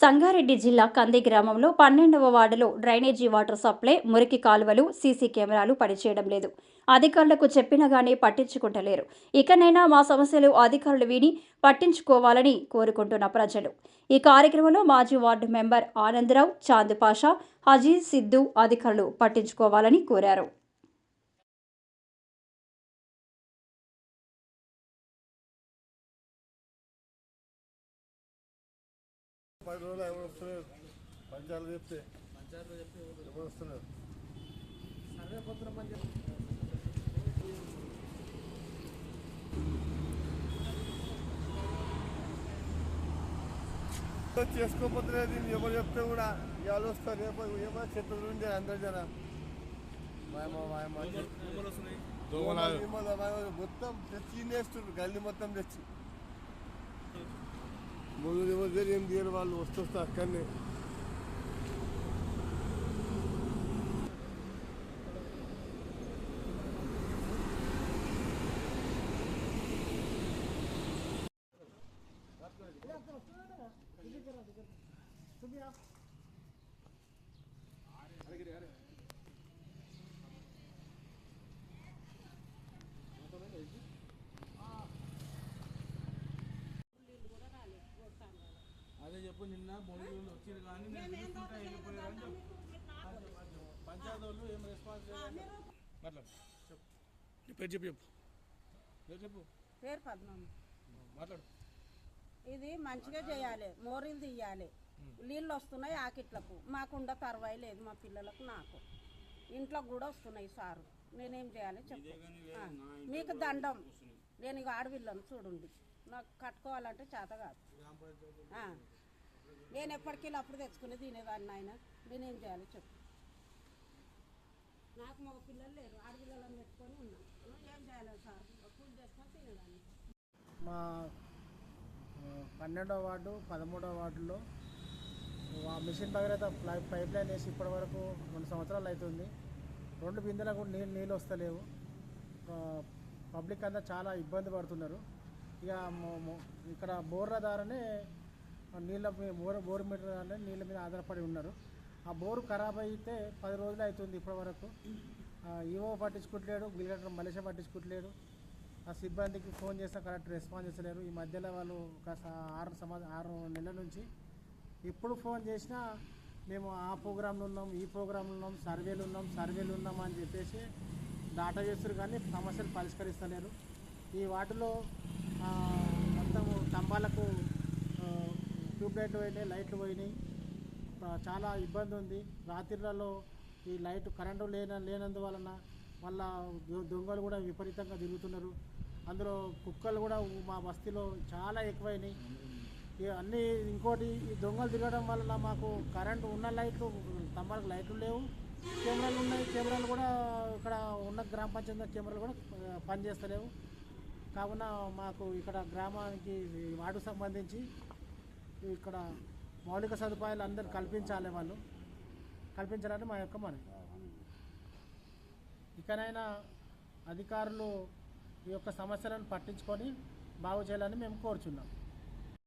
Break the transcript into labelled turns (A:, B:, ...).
A: సంగారెడ్డి జిల్లా కంది గ్రామంలో పన్నెండవ వార్డులో డ్రైనేజీ వాటర్ సప్లై మురికి కాలువలు సీసీ కెమెరాలు పనిచేయడం లేదు. అధికారులకు చెప్పినా గానీ పట్టించుకుంటలేరు. ఇకనైనా మా సమస్యలు అధికారులు విని పట్టించుకోవాలని కోరుకుంటున్న ప్రజలు. ఈ కార్యక్రమంలో మాజీ వార్డు మెంబర్ ఆనందరావు చాంద్ పాషా హజీ సిద్ధు అధికారులు పట్టించుకోవాలని కోరారు.
B: పది రోజులు ఎవరు వస్తున్నారు పంచాలు చెప్తే. ఎవరు వస్తున్నారు చేసుకోకపోతే దీన్ని ఎవరు చెప్తే కూడా ఇవాళ వస్తారు. రేపు ఏమో చెట్ల నుండి అందరు జన. మొత్తం తెచ్చి నేస్తున్నారు గల్లి మొత్తం తెచ్చి. ముందు ఎవరు ఏం తీయరు వాళ్ళు వస్తూ అక్కడనే
C: అదే చెప్పు నిన్న బొంగులు వచ్చింది కానీ పంచాయతీ వాళ్ళు ఏం రెస్పాన్స్ మాట్లాడు. చెప్పు. పేరు చెప్పు చెప్పు. పేరు చెప్పు.
D: పేరు పద్మం
C: మాట్లాడు.
D: ఇది మంచిగా చేయాలి మోరీలు తీయాలి. నీళ్ళు వస్తున్నాయి ఆకిట్లకు మాకుండా తర్వాయి లేదు మా పిల్లలకు నాకు. ఇంట్లో కూడా వస్తున్నాయి సారు. నేనేం చేయాలి చెప్పు. మీకు దండం. నేను ఇక ఆడవిల్లను చూడండి. నాకు కట్టుకోవాలంటే చేత కాదు. ఆ, నేను ఎప్పటికెళ్ళి అప్పుడు తెచ్చుకుని తినేదాన్ని ఆయన నేనేం చేయాలి చెప్పు. నాకు మా పిల్లలు లేరు. ఆడపిల్లలను పెట్టుకొని ఉన్నాను ఏం చేయాలి సార్? పూజ చేసుకొని తినేదాన్ని.
E: మా పన్నెండో వార్డు పదమూడో వార్డులో ఆ మిషన్ భగీరథ పై- పైప్ లైన్ వేసి ఇప్పటి వరకు రెండు సంవత్సరాలు అవుతుంది రెండు బిందెలకు నీళ్ళు నీళ్ళు వస్తలేవు. పబ్లిక్ అంతా చాలా ఇబ్బంది పడుతున్నారు. ఇక ఇక్కడ బోర్ల ద్వారానే నీళ్ళ మీద బోర్ బోర్ మీటర్ అంటే నీళ్ళ మీద ఆధారపడి ఉన్నారు. ఆ బోరు ఖరాబ్ అయితే పది రోజులు అవుతుంది ఇప్పటి వరకు ఈవో పట్టించుకుంటలేడు గిలిగట్ట మలేషియా పట్టించుకుంటలేడు ఆ సిబ్బందికి ఫోన్ చేస్తే కరెక్ట్ రెస్పాన్స్ చేస్తలేరు ఈ మధ్యలో వాళ్ళు ఒక స- ఆరు సమా ఆరు నెలల నుంచి ఎప్పుడు ఫోన్ చేసినా మేము ఆ ప్రోగ్రాంలో ఉన్నాం ఈ ప్రోగ్రాంలో ఉన్నాం సర్వేలు ఉన్నాం సర్వేలు ఉన్నాం అని చెప్పేసి దాటా చేస్తారు కానీ సమస్యలు పరిష్కరిస్తలేరు. ఈ వాటిలో మొత్తం స్తంభాలకు ట్యూబ్ లైట్లు పోయినాయి లైట్లు పోయినాయి. చాలా ఇబ్బంది ఉంది. రాత్రిలలో ఈ లైట్ కరెంటు లేన లేనందువలన వల్ల దొంగలు కూడా విపరీతంగా తిరుగుతున్నారు. అందులో కుక్కలు కూడా మా బస్తీలో చాలా ఎక్కువైనాయి. ఇక అన్నీ ఇంకోటి ఈ దొంగలు తిరగడం వల్ల మాకు కరెంటు ఉన్న లైట్లు తమ్మలకు లైట్లు లేవు. కెమెరాలు ఉన్నాయి. కెమెరాలు కూడా ఇక్కడ ఉన్న గ్రామ పంచాయతీ కెమెరాలు కూడా పనిచేస్తలేవు. కావున మాకు ఇక్కడ గ్రామానికి వాటికి సంబంధించి ఇక్కడ మౌలిక సదుపాయాలు అందరూ కల్పించాలి వాళ్ళు. కల్పించాలని మా యొక్క మనవి ఇకనైనా అధికారులు ఈ యొక్క సమస్యలను పట్టించుకొని బాగు చేయాలని మేము కోరుచున్నాం.